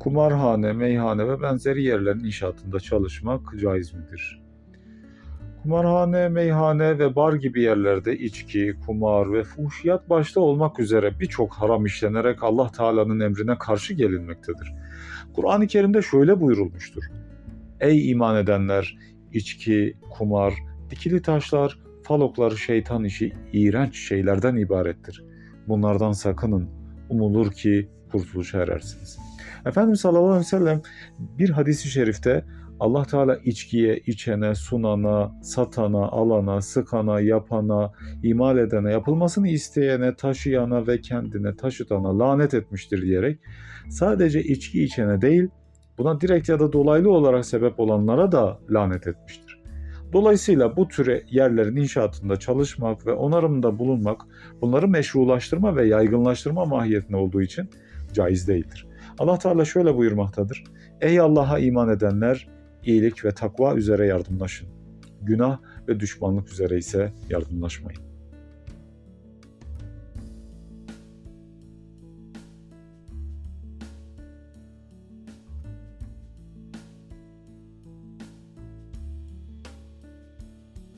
kumarhane, meyhane ve benzeri yerlerin inşaatında çalışmak caiz midir? Kumarhane, meyhane ve bar gibi yerlerde içki, kumar ve fuhşiyat başta olmak üzere birçok haram işlenerek Allah Teala'nın emrine karşı gelinmektedir. Kur'an-ı Kerim'de şöyle buyurulmuştur. Ey iman edenler! içki, kumar, dikili taşlar, falokları şeytan işi iğrenç şeylerden ibarettir. Bunlardan sakının. Umulur ki kurtuluşa erersiniz. Efendimiz sallallahu aleyhi ve sellem bir hadisi şerifte Allah Teala içkiye, içene, sunana, satana, alana, sıkana, yapana, imal edene, yapılmasını isteyene, taşıyana ve kendine taşıtana lanet etmiştir diyerek sadece içki içene değil, buna direkt ya da dolaylı olarak sebep olanlara da lanet etmiştir. Dolayısıyla bu türe yerlerin inşaatında çalışmak ve onarımda bulunmak bunları meşrulaştırma ve yaygınlaştırma mahiyetinde olduğu için caiz değildir. Allah Teala şöyle buyurmaktadır. Ey Allah'a iman edenler iyilik ve takva üzere yardımlaşın. Günah ve düşmanlık üzere ise yardımlaşmayın.